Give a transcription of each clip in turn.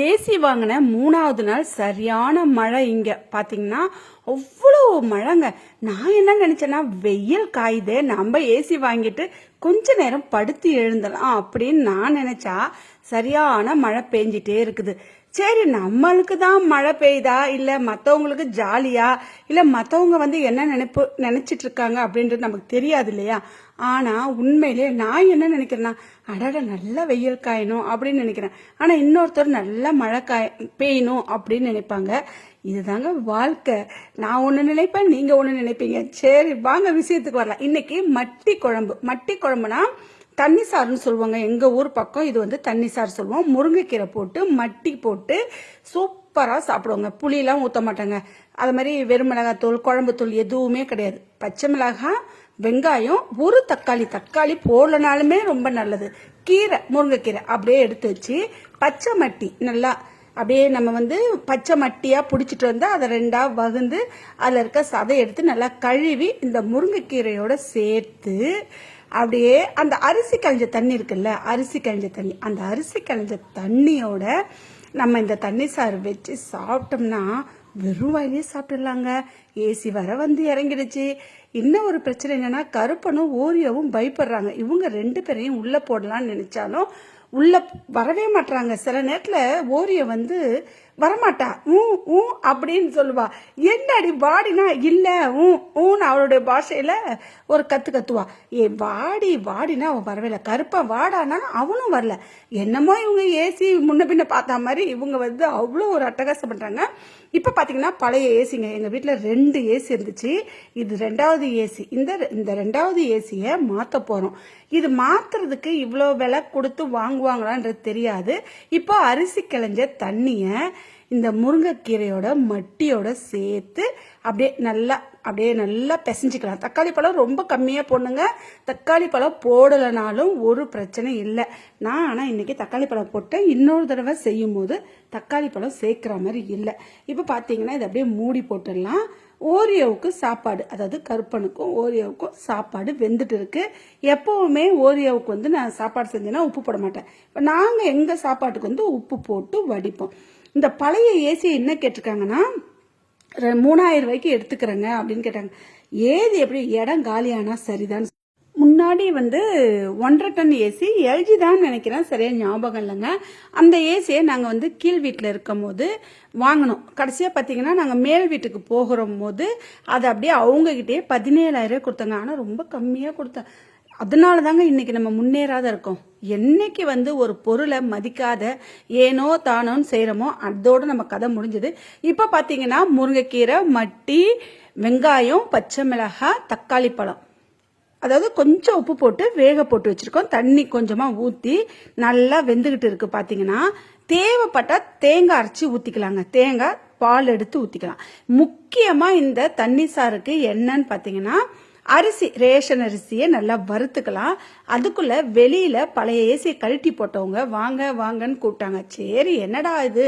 AC வாங்கின மூணாவது நாள் சரியான மழை இங்க. பாத்தீங்கன்னா அவ்வளோ மழைங்க. நான் என்ன நினைச்சேன்னா வெயில் காயுது நம்ம ஏசி வாங்கிட்டு கொஞ்ச நேரம் படுத்து எழுந்தலாம் அப்படின்னு நான் நினைச்சா சரியான மழை பெஞ்சிட்டே இருக்குது. சரி நம்மளுக்கு தான் மழை பெய்யுதா இல்ல மத்தவங்களுக்கு ஜாலியா இல்ல மத்தவங்க வந்து என்ன நினைப்பு நினைச்சிட்டு இருக்காங்க அப்படின்றது நமக்கு தெரியாது இல்லையா? ஆனால் உண்மையிலே நான் என்ன நினைக்கிறேன்னா அடட நல்ல வெயில் காயணும் அப்படின்னு நினைக்கிறேன். ஆனால் இன்னொருத்தர் நல்ல மழை காய பெய்யணும் அப்படின்னு நினைப்பாங்க. இதுதாங்க வாழ்க்கை. நான் ஒன்று நினைப்பேன் நீங்கள் ஒன்று நினைப்பீங்க. சரி வாங்க விஷயத்துக்கு வரலாம். இன்னைக்கு மட்டி குழம்பு. மட்டி குழம்புனா தண்ணி சாறுன்னு சொல்லுவாங்க. எங்கள் ஊர் பக்கம் இது வந்து தண்ணி சாறு சொல்லுவோம். முருங்கைக்கீரை போட்டு மட்டி போட்டு சூப்பராக சாப்பிடுவாங்க. புளியெலாம் ஊற்ற மாட்டாங்க. அது மாதிரி வெறும் மிளகாத்தூள் குழம்பு தூள் எதுவுமே கிடையாது. பச்சை மிளகாய் வெங்காயம் ஒரு தக்காளி தக்காளி போடலனாலுமே ரொம்ப நல்லது. கீரை முருங்கைக்கீரை அப்படியே எடுத்து வச்சு பச்சை மட்டி நல்லா அப்படியே நம்ம வந்து பச்சை மட்டியாக பிடிச்சிட்டு வந்தால் அதை ரெண்டாக வகுந்து அதில் இருக்க சதை எடுத்து நல்லா கழுவி இந்த முருங்கைக்கீரையோட சேர்த்து அப்படியே அந்த அரிசி கழிஞ்ச தண்ணி இருக்குல்ல அரிசி கழிஞ்ச தண்ணி. அந்த அரிசி கழிஞ்ச தண்ணியோட நம்ம இந்த தண்ணி சாறு வச்சு சாப்பிட்டோம்னா வெறும் வாயிலே சாப்பிட்டுடலாங்க ஏசி வர வந்து இறங்கிடுச்சு. இன்னும் ஒரு பிரச்சனை என்னன்னா கருப்பனும் ஓரியோவும் பயப்படுறாங்க. இவங்க ரெண்டு பேரையும் உள்ளே போடலான்னு நினச்சாலும் உள்ள வரவே மாட்றாங்க. சில நேரத்தில் ஓரிய வந்து வரமாட்டா. ஊ ஊ அப்படின்னு சொல்லுவா. என்னடி வாடினா இல்லை ஊ ஊன்னு அவளுடைய பாஷையில் ஒரு கற்று கத்துவா. ஏ வாடி வாடினா அவன் வரவே இல்லை கருப்பா வாடானா அவனும் வரல. என்னமோ இவங்க ஏசி முன்ன பின்ன பார்த்தா மாதிரி இவங்க வந்து அவ்வளோ ஒரு அட்டகாசம் பண்ணுறாங்க இப்போ பார்த்தீங்கன்னா பழைய ஏசிங்க. எங்கள் வீட்டில் ரெண்டு ஏசி இருந்துச்சு. இது ரெண்டாவது ஏசி. இந்த இந்த ரெண்டாவது ஏசியை மாற்ற போகிறோம் இது மாத்துறதுக்கு இவ்வளோ விலை கொடுத்து வாங்குவாங்களான்றது தெரியாது. இப்போ அரிசி கிளைஞ்ச தண்ணியை இந்த முருங்கைக்கீரையோட மட்டியோட சேர்த்து அப்படியே நல்லா அப்படியே நல்லா பிசைஞ்சிக்கலாம். தக்காளி பழம் ரொம்ப கம்மியாக போடணுங்க. தக்காளி பழம் போடலைனாலும் ஒரு பிரச்சனை இல்லை. நான் ஆனால் இன்றைக்கி தக்காளி பழம் போட்டேன் இன்னொரு தடவை செய்யும் போது தக்காளி பழம் சேர்க்குற மாதிரி இல்லை. இப்போ பார்த்தீங்கன்னா இதை அப்படியே மூடி போட்டுடலாம். ஓரியோவுக்கு சாப்பாடு அதாவது கருப்பனுக்கும் ஓரியோவுக்கும் சாப்பாடு வெந்துட்டு இருக்கு. எப்போவுமே ஓரியோவுக்கு வந்து நான் சாப்பாடு செஞ்சேன்னா உப்பு போட மாட்டேன். இப்போ நாங்கள் எங்கள் சாப்பாட்டுக்கு வந்து உப்பு போட்டு வடிப்போம். இந்த பழைய ஏசியை என்ன கேட்டிருக்காங்கன்னா மூணாயிரம் ரூபாய்க்கு எடுத்துக்கிறேங்க அப்படின்னு கேட்டாங்க. ஏது எப்படி இடம் காலியானா சரிதான் முன்னாடி வந்து ஒன்றரை டன் ஏசி எல்ஜி தான் நினைக்கிறேன். சரியா ஞாபகம் இல்லைங்க. அந்த ஏசியை நாங்கள் வந்து கீழ் வீட்டில் இருக்கும் போது வாங்கினோம். கடைசியாக பார்த்தீங்கன்னா நாங்கள் மேல் வீட்டுக்கு போகிற போது அதை அப்படியே அவங்ககிட்டயே பதினேழாயிரம் கொடுத்தாங்க. ஆனால் ரொம்ப கம்மியாக கொடுத்தேன் அதனால தாங்க இன்னைக்கு நம்ம முன்னேறாத இருக்கோம். என்னைக்கு வந்து ஒரு பொருளை மதிக்காத ஏனோ தானோன்னு செய்கிறோமோ அதோடு நம்ம கதை முடிஞ்சது. இப்போ பார்த்தீங்கன்னா முருங்கைக்கீரை மட்டி வெங்காயம் பச்சை மிளகாய் தக்காளி பழம். அதாவது கொஞ்சம் உப்பு போட்டு வேக போட்டு வச்சிருக்கோம். தண்ணி கொஞ்சமாக ஊற்றி நல்லா வெந்துக்கிட்டு இருக்குது பார்த்தீங்கன்னா தேவைப்பட்டால் தேங்காய் அரைச்சி ஊற்றிக்கலாங்க தேங்காய் பால் எடுத்து ஊற்றிக்கலாம் முக்கியமாக இந்த தண்ணி சாருக்கு என்னன்னு பார்த்தீங்கன்னா அரிசி ரேஷன் அரிசியை நல்லா வறுத்துக்கலாம். அதுக்குள்ளே வெளியில் பழைய ஏசியை கழட்டி போட்டவங்க வாங்க வாங்கன்னு கூப்பிட்டாங்க. சரி என்னடா இது?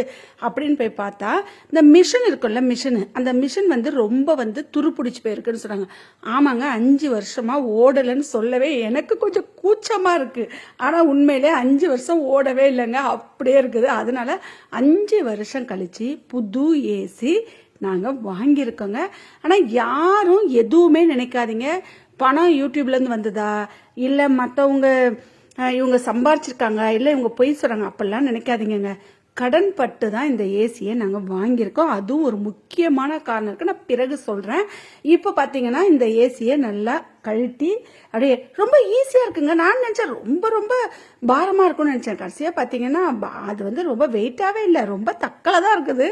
அப்படின்னு போய் பார்த்தா இந்த மிஷின் இருக்குல்ல மிஷின். அந்த மிஷின் வந்து ரொம்ப வந்து துருப்பிடிச்சு போயிருக்குன்னு சொன்னாங்க ஆமாங்க அஞ்சு வருஷமாக ஓடலைன்னு சொல்லவே எனக்கு கொஞ்சம் கூச்சமாக இருக்குது ஆனால் உண்மையிலே அஞ்சு வருஷம் ஓடவே இல்லைங்க. அப்படியே இருக்குது. அதனால அஞ்சு வருஷம் கழித்து புது ஏசி நாங்கள் வாங்கியிருக்கோங்க. ஆனால் யாரும் எதுவுமே நினைக்காதீங்க. பணம் யூடியூப்லேருந்து வந்ததா? இல்லை மற்றவங்க இவங்க சம்பாரிச்சிருக்காங்க இல்லை இவங்க பொய் சொல்கிறாங்க அப்படிலாம் நினைக்காதீங்கங்க. கடன் பட்டு தான் இந்த ஏசியை நாங்கள் வாங்கியிருக்கோம். அதுவும் ஒரு முக்கியமான காரணம் இருக்குது நான் பிறகு சொல்கிறேன் இப்போ பார்த்தீங்கன்னா இந்த ஏசியை நல்லா கழட்டி அப்படியே ரொம்ப ஈஸியாக இருக்குங்க. நான் நினச்சேன் ரொம்ப ரொம்ப பாரமாக இருக்கும்னு நினச்சேன். கடைசியாக பார்த்தீங்கன்னா அது வந்து ரொம்ப வெயிட்டாகவே இல்லை. ரொம்ப தக்கலை தான் இருக்குது.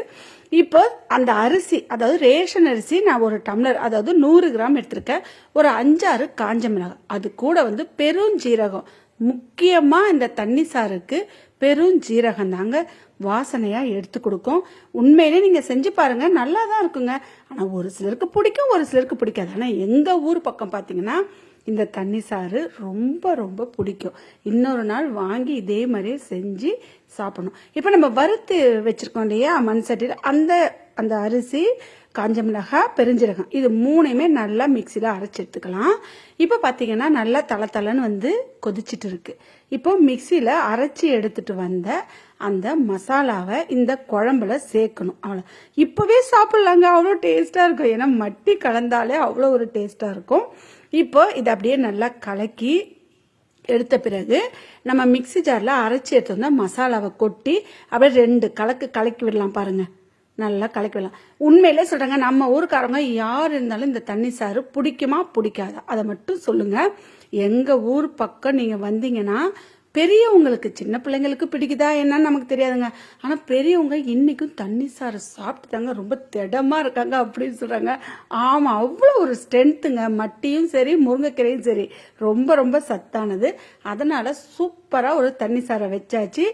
இப்போ அந்த அரிசி அதாவது ரேஷன் அரிசி நான் ஒரு டம்ளர் அதாவது நூறு கிராம் எடுத்திருக்கேன். ஒரு அஞ்சாறு காஞ்ச மிளகாய். அது கூட வந்து பெருஞ்சீரகம் முக்கியமாக இந்த தண்ணி சாருக்கு பெருஞ்சீரகம் தாங்க வாசனையாக எடுத்து கொடுக்கும். உண்மையிலே நீங்கள் செஞ்சு பாருங்கள் நல்லா தான் இருக்குங்க. ஆனால் ஒரு சிலருக்கு பிடிக்கும் ஒரு சிலருக்கு பிடிக்காது. ஆனால் எங்கள் ஊர் பக்கம் பார்த்தீங்கன்னா இந்த தண்ணி சாறு ரொம்ப ரொம்ப பிடிக்கும். இன்னொரு நாள் வாங்கி இதே மாதிரியே செஞ்சு சாப்பிடணும். இப்போ நம்ம வறுத்து வச்சுருக்கோம் இல்லையா மண் சட்டியில் அந்த அந்த அரிசி காஞ்ச மிளகாய் பெருஞ்சீரகம். இது மூணையுமே நல்லா மிக்சியில் அரைச்சி எடுத்துக்கலாம். இப்போ பார்த்தீங்கன்னா நல்லா தள தளன்னு வந்து கொதிச்சிட்டு இருக்கு. இப்போ மிக்சியில் அரைச்சி எடுத்துட்டு வந்த அந்த மசாலாவை இந்த குழம்புல சேர்க்கணும். அவ்வளோ இப்போவே சாப்பிட்லாங்க. அவ்வளோ டேஸ்ட்டாக இருக்கும். ஏன்னா மட்டி கலந்தாலே அவ்வளோ ஒரு டேஸ்ட்டாக இருக்கும். இப்போ இதை அப்படியே நல்லா கலக்கி எடுத்த பிறகு நம்ம மிக்ஸி ஜாரில் அரைச்சி எடுத்து வந்தால் மசாலாவை கொட்டி அப்படியே ரெண்டு கலக்கு கலக்கி விடலாம் பாருங்கள் நல்லா கலக்கலாம் விடலாம். உண்மையிலே சொல்கிறாங்க நம்ம ஊருக்காரங்க யார் இருந்தாலும் இந்த தண்ணி சாறு பிடிக்குமா பிடிக்காதா? அதை மட்டும் சொல்லுங்கள் எங்கள் ஊர் பக்கம் நீங்கள் வந்தீங்கன்னா பெரியவங்களுக்கு சின்ன பிள்ளைங்களுக்கு பிடிக்குதா என்னன்னு நமக்கு தெரியாதுங்க. ஆனால் பெரியவங்க இன்றைக்கும் தண்ணி சாறு சாப்பிட்டு தாங்க ரொம்ப திடமாக இருக்காங்க அப்படின்னு சொல்கிறாங்க ஆமாம் அவ்வளோ ஒரு ஸ்ட்ரென்த்துங்க மட்டியும் சரி முருங்கைக்கீரையும் சரி. ரொம்ப ரொம்ப சத்தானது. அதனால் சூப்பராக ஒரு தண்ணி சாரை வச்சாச்சு.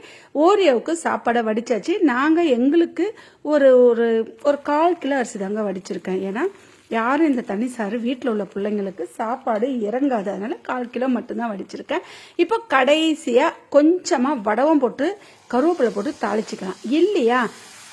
ஓரியோவுக்கு சாப்பாடை வடிச்சாச்சு. நாங்கள் எங்களுக்கு ஒரு ஒரு ஒரு கால் கிலோ அரிசி தாங்க வடிச்சிருக்கேன். ஏன்னா யாரும் இந்த தண்ணி சாறு வீட்டில் உள்ள பிள்ளைங்களுக்கு சாப்பாடு இறங்காது. அதனால் கால் கிலோ மட்டும்தான் வடிச்சிருக்கேன். இப்போ கடைசியாக கொஞ்சமாக வடவம் போட்டு கருவேப்பிலை போட்டு தாளிச்சிக்கலாம். இல்லையா?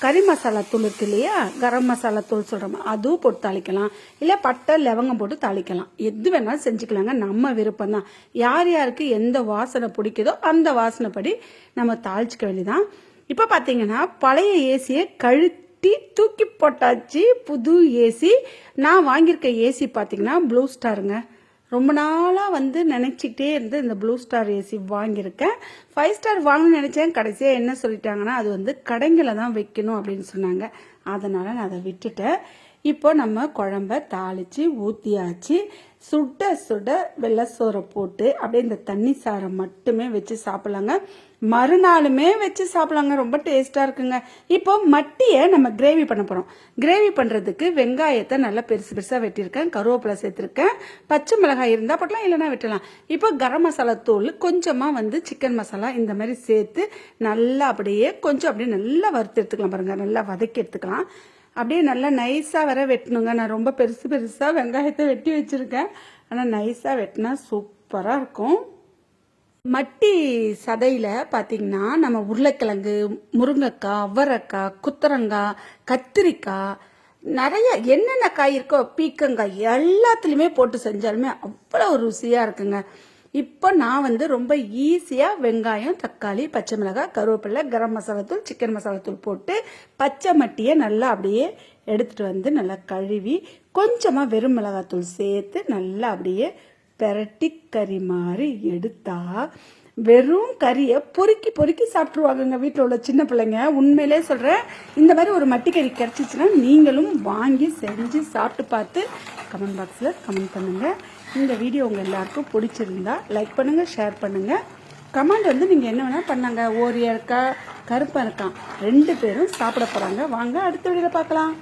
கறி மசாலா தூள் இருக்கு இல்லையா? கரம் மசாலா தூள் சொல்கிறோம் அதுவும் போட்டு தாளிக்கலாம். இல்லை பட்டை லவங்கம் போட்டு தாளிக்கலாம். எது வேணாலும் செஞ்சுக்கலாங்க. நம்ம விருப்பம் தான் யார் யாருக்கு எந்த வாசனை பிடிக்குதோ அந்த வாசனைப்படி நம்ம தாளிச்சிக்க வேண்டியதான் இப்போ பார்த்தீங்கன்னா பழைய ஏசியை கழுத்து கட்டி தூக்கி போட்டாச்சு. புது ஏசி நான் வாங்கியிருக்க ஏசி பார்த்தீங்கன்னா ப்ளூ ஸ்டாருங்க ரொம்ப நாளாக வந்து நினச்சிக்கிட்டே இருந்து இந்த ப்ளூ ஸ்டார் ஏசி வாங்கியிருக்கேன். ஃபைவ் ஸ்டார் வாங்கணும்னு நினச்சேன். கடைசியாக என்ன சொல்லிட்டாங்கன்னா அது வந்து கடைங்களை தான் வைக்கணும் அப்படின்னு சொன்னாங்க. அதனால் நான் அதை விட்டுட்டேன். இப்போ நம்ம குழம்ப தாளித்து ஊற்றியாச்சு சுட சுட வெள்ளை சோறை போட்டு அப்படியே இந்த தண்ணி சாரை மட்டுமே வச்சு சாப்பிட்லாங்க. மறுநாளுமே வச்சு சாப்பிட்லாங்க. ரொம்ப டேஸ்ட்டாக இருக்குங்க. இப்போ மட்டியை நம்ம கிரேவி பண்ண போகிறோம் கிரேவி பண்ணுறதுக்கு வெங்காயத்தை நல்லா பெருசு பெருசாக வெட்டியிருக்கேன். கருவேப்பிலை சேர்த்துருக்கேன். பச்சை மிளகாய் இருந்தால் போட்டலாம் இல்லைனா வெட்டலாம். இப்போ கரம் மசாலா தூள் கொஞ்சமாக வந்து சிக்கன் மசாலா இந்த மாதிரி சேர்த்து நல்லா அப்படியே கொஞ்சம் அப்படியே நல்லா வறுத்து எடுத்துக்கலாம் பாருங்கள் நல்லா வதக்கி எடுத்துக்கலாம். அப்படியே நல்லா நைஸாக வர வெட்டணுங்க. நான் ரொம்ப பெருசு பெருசாக வெங்காயத்தை வெட்டி வச்சுருக்கேன். ஆனால் நைஸாக வெட்டினா சூப்பராக இருக்கும். மட்டி சதையில் பார்த்தீங்கன்னா நம்ம உருளைக்கிழங்கு முருங்கைக்காய் அவரைக்காய் குத்தரங்காய் கத்திரிக்காய் நிறைய என்னென்ன காய் இருக்கோ பீக்கங்காய் எல்லாத்துலேயுமே போட்டு செஞ்சாலுமே அவ்வளோ ருசியாக இருக்குங்க. இப்போ நான் வந்து ரொம்ப ஈஸியாக வெங்காயம் தக்காளி பச்சை மிளகாய் கருவேப்பிலை கரம் மசாலாத்தூள் சிக்கன் மசாலா தூள் போட்டு பச்சை மட்டியை நல்லா அப்படியே எடுத்துகிட்டு வந்து நல்லா கழுவி கொஞ்சமாக வெறும் மிளகாத்தூள் சேர்த்து நல்லா அப்படியே பெரட்டி கறி மாதிரி எடுத்தா வெறும் கறியை பொறுக்கி பொறுக்கி சாப்பிட்ருவாங்கங்க வீட்டில் உள்ள சின்ன பிள்ளைங்க. உண்மையிலே சொல்கிறேன் இந்த மாதிரி ஒரு மட்டி கறி கிடச்சிச்சின்னா நீங்களும் வாங்கி செஞ்சு சாப்பிட்டு பார்த்து கமெண்ட் பாக்ஸில் கமெண்ட் பண்ணுங்கள் இந்த வீடியோ உங்கள் எல்லாருக்கும் பிடிச்சிருந்தா லைக் பண்ணுங்கள் ஷேர் பண்ணுங்கள் கமெண்ட் வந்து நீங்கள் என்ன வேணால் பண்ணாங்க. ஓரியா இருக்கா கருப்பாக இருக்கான். ரெண்டு பேரும் சாப்பிட போகிறாங்க வாங்க அடுத்த வீடியோவில் பார்க்கலாம்.